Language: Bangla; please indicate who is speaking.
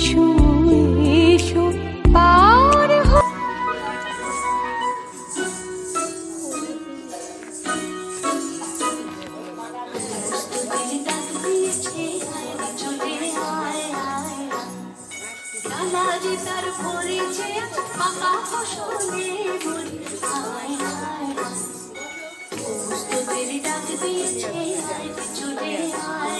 Speaker 1: এসো এসো পার
Speaker 2: তার পড়েছে পাকা ফসলে আয় আয় আয় ডাক দিয়েছে আয় চলে আয়